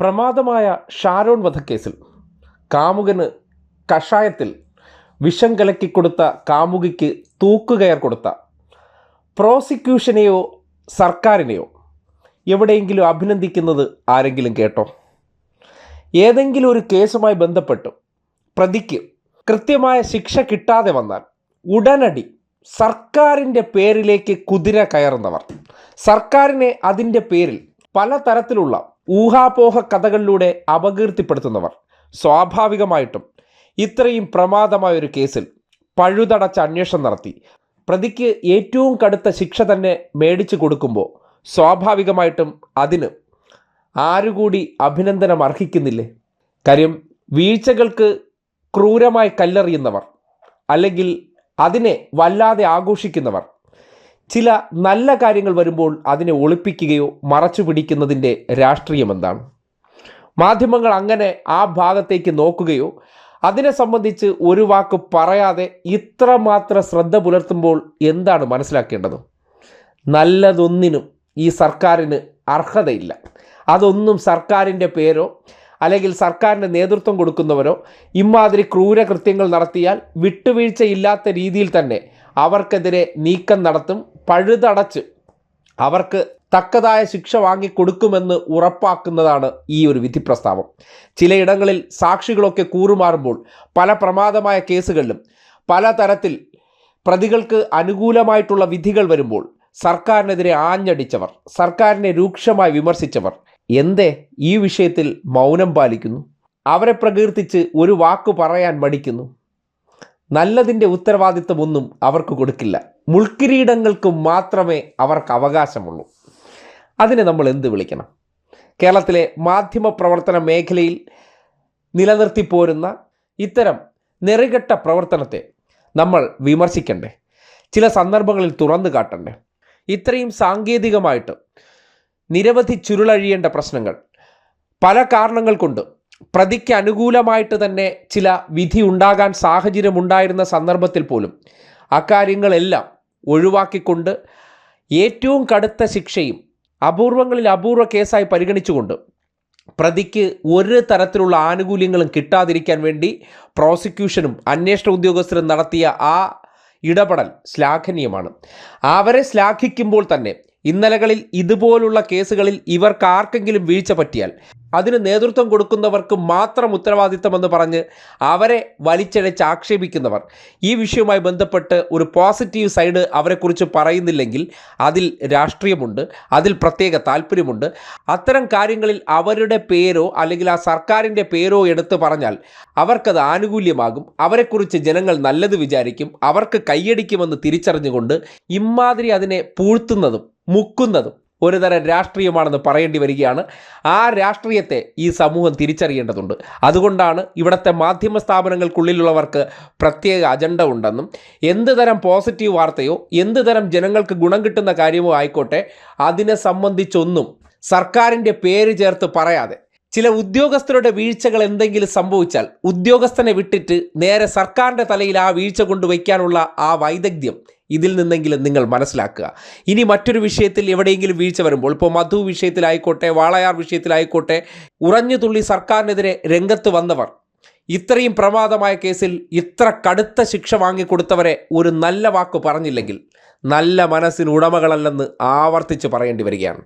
പ്രമാദമായ ഷാരോൺ വധക്കേസിൽ കാമുകന് കഷായത്തിൽ വിഷം കലക്കി കൊടുത്ത കാമുകിക്ക് തൂക്കുകയർ കൊടുത്ത പ്രോസിക്യൂഷനെയോ സർക്കാരിനെയോ എവിടെയെങ്കിലും അഭിനന്ദിക്കുന്നത് ആരെങ്കിലും കേട്ടോ? ഏതെങ്കിലും ഒരു കേസുമായി ബന്ധപ്പെട്ട് പ്രതിക്ക് കൃത്യമായ ശിക്ഷ കിട്ടാതെ വന്നാൽ ഉടനടി സർക്കാരിന്റെ പേരിലേക്ക് കുതിര കയറുന്നവർ. സർക്കാരിനെ അതിന്റെ പേരിൽ പലതരത്തിലുള്ള ഊഹാപോഹ കഥകളിലൂടെ അപകീർത്തിപ്പെടുത്തുന്നവർ. സ്വാഭാവികമായിട്ടും ഇത്രയും പ്രമാദമായ ഒരു കേസിൽ പഴുതടച്ച അന്വേഷണം നടത്തി. പ്രതിക്ക് ഏറ്റവും കടുത്ത ശിക്ഷ തന്നെ മേടിച്ചു കൊടുക്കുമ്പോൾ സ്വാഭാവികമായിട്ടും അതിന് ആരുകൂടി അഭിനന്ദനം അർഹിക്കുന്നില്ലേ? കാര്യം വീഴ്ചകൾക്ക് ക്രൂരമായി കല്ലെറിയുന്നവർ അല്ലെങ്കിൽ അതിനെ വല്ലാതെ ആഘോഷിക്കുന്നവർ ചില നല്ല കാര്യങ്ങൾ വരുമ്പോൾ അതിനെ ഒളിപ്പിക്കുകയോ മറച്ചു പിടിക്കുന്നതിന്റെ രാഷ്ട്രീയം എന്താണ്? മാധ്യമങ്ങൾ അങ്ങനെ ആ ഭാഗത്തേക്ക് നോക്കുകയോ അതിനെ സംബന്ധിച്ച് ഒരു വാക്ക് പറയാതെ ഇത്രമാത്രം ശ്രദ്ധ പുലർത്തുമ്പോൾ എന്താണ് മനസ്സിലാക്കേണ്ടത്? നല്ലതൊന്നിനും ഈ സർക്കാരിന് അർഹതയില്ല. അതൊന്നും സർക്കാരിന്റെ പേരോ അല്ലെങ്കിൽ സർക്കാരിന്റെ നേതൃത്വം കൊടുക്കുന്നവരോ ഇമാതിരി ക്രൂരകൃത്യങ്ങൾ നടത്തിയാൽ വിട്ടുവീഴ്ചയില്ലാത്ത രീതിയിൽ തന്നെ അവർക്കെതിരെ നീക്കം നടത്തും പഴുതടച്ച് അവർക്ക് തക്കതായ ശിക്ഷ വാങ്ങിക്കൊടുക്കുമെന്ന് ഉറപ്പാക്കുന്നതാണ് ഈ ഒരു വിധി പ്രസ്താവം ചിലയിടങ്ങളിൽ സാക്ഷികളൊക്കെ കൂറുമാറുമ്പോൾ പല പ്രമാദമായ കേസുകളിലും പല തരത്തിൽ പ്രതികൾക്ക് അനുകൂലമായിട്ടുള്ള വിധികൾ വരുമ്പോൾ സർക്കാരിനെതിരെ ആഞ്ഞടിച്ചവർ സർക്കാരിനെ രൂക്ഷമായി വിമർശിച്ചവർ എന്തേ ഈ വിഷയത്തിൽ മൗനം പാലിക്കുന്നു? അവരെ പ്രകീർത്തിച്ച് ഒരു വാക്ക് പറയാൻ മടിക്കുന്നു? നല്ലതിന്റെ ഉത്തരവാദിത്വമൊന്നും അവർക്ക് കൊടുക്കില്ല. മുൾക്കിരീടങ്ങൾക്കും മാത്രമേ അവർക്ക് അവകാശമുള്ളൂ. അതിനെ നമ്മൾ എന്ത് വിളിക്കണം? കേരളത്തിലെ മാധ്യമ പ്രവർത്തന മേഖലയിൽ നിലനിർത്തിപ്പോരുന്ന ഇത്തരം നെറികെട്ട പ്രവർത്തനത്തെ നമ്മൾ വിമർശിക്കണ്ടേ? ചില സന്ദർഭങ്ങളിൽ തുറന്നു കാട്ടണ്ടേ? ഇത്രയും സാങ്കേതികമായിട്ട് നിരവധി ചുരുളഴിയേണ്ട പ്രശ്നങ്ങൾ പല കാരണങ്ങൾ കൊണ്ട് പ്രതിക്ക് അനുകൂലമായിട്ട് തന്നെ ചില വിധി ഉണ്ടാകാൻ സാഹചര്യമുണ്ടായിരുന്ന സന്ദർഭത്തിൽ പോലും അക്കാര്യങ്ങളെല്ലാം ഒഴിവാക്കിക്കൊണ്ട് ഏറ്റവും കടുത്ത ശിക്ഷയും അപൂർവങ്ങളിൽ അപൂർവ കേസായി പരിഗണിച്ചുകൊണ്ട് പ്രതിക്ക് ഒരു തരത്തിലുള്ള ആനുകൂല്യങ്ങളും കിട്ടാതിരിക്കാൻ വേണ്ടി പ്രോസിക്യൂഷനും അന്വേഷണ ഉദ്യോഗസ്ഥരും നടത്തിയ ആ ഇടപെടൽ ശ്ലാഘനീയമാണ്. അവരെ ശ്ലാഘിക്കുമ്പോൾ തന്നെ ഇന്നലകളിൽ ഇതുപോലുള്ള കേസുകളിൽ ഇവർക്ക് ആർക്കെങ്കിലും വീഴ്ച പറ്റിയാൽ അതിന് നേതൃത്വം കൊടുക്കുന്നവർക്ക് മാത്രം ഉത്തരവാദിത്തമെന്ന് പറഞ്ഞ് അവരെ വലിച്ചഴച്ച് ആക്ഷേപിക്കുന്നവർ. ഈ വിഷയവുമായി ബന്ധപ്പെട്ട് ഒരു പോസിറ്റീവ് സൈഡ് അവരെക്കുറിച്ച് പറയുന്നില്ലെങ്കിൽ അതിൽ രാഷ്ട്രീയമുണ്ട് അതിൽ പ്രത്യേക താല്പര്യമുണ്ട്. അത്തരം കാര്യങ്ങളിൽ അവരുടെ പേരോ അല്ലെങ്കിൽ ആ സർക്കാരിന്റെ പേരോ എടുത്തു പറഞ്ഞാൽ അവർക്കത് ആനുകൂല്യമാകും. അവരെക്കുറിച്ച് ജനങ്ങൾ നല്ലത് വിചാരിക്കും അവർക്ക് കൈയടിക്കുമെന്ന് തിരിച്ചറിഞ്ഞുകൊണ്ട് ഇമാതിരി അതിനെ പൂഴ്ത്തുന്നതും മുക്കുന്നതും ഒരുതരം രാഷ്ട്രീയമാണെന്ന് പറയേണ്ടി വരികയാണ്. ആ രാഷ്ട്രീയത്തെ ഈ സമൂഹം തിരിച്ചറിയേണ്ടതുണ്ട്. അതുകൊണ്ടാണ് ഇവിടുത്തെ മാധ്യമ സ്ഥാപനങ്ങൾക്കുള്ളിലുള്ളവർക്ക് പ്രത്യേക അജണ്ട ഉണ്ടെന്നും എന്ത് തരം പോസിറ്റീവ് വാർത്തയോ എന്ത് തരം ജനങ്ങൾക്ക് ഗുണം കിട്ടുന്ന കാര്യമോ ആയിക്കോട്ടെ അതിനെ സംബന്ധിച്ചൊന്നും സർക്കാരിന്റെ പേര് ചേർത്ത് പറയാതെ ചില ഉദ്യോഗസ്ഥരുടെ വീഴ്ചകൾ എന്തെങ്കിലും സംഭവിച്ചാൽ ഉദ്യോഗസ്ഥനെ വിട്ടിട്ട് നേരെ സർക്കാരിന്റെ തലയിൽ ആ വീഴ്ച കൊണ്ടുവയ്ക്കാനുള്ള ആ വൈദഗ്ധ്യം ഇതിൽ നിന്നെങ്കിലും നിങ്ങൾ മനസ്സിലാക്കുക. ഇനി മറ്റൊരു വിഷയത്തിൽ എവിടെയെങ്കിലും വീഴ്ച വരുമ്പോൾ ഇപ്പോൾ മധു വിഷയത്തിലായിക്കോട്ടെ വാളയാർ വിഷയത്തിലായിക്കോട്ടെ ഉറഞ്ഞു തുള്ളി സർക്കാരിനെതിരെ രംഗത്ത് വന്നവർ ഇത്രയും പ്രമാദമായ കേസിൽ ഇത്ര കടുത്ത ശിക്ഷ വാങ്ങിക്കൊടുത്തവരെ ഒരു നല്ല വാക്ക് പറഞ്ഞില്ലെങ്കിൽ നല്ല മനസ്സിന് ഉടമകളല്ലെന്ന് ആവർത്തിച്ച് പറയേണ്ടി വരികയാണ്.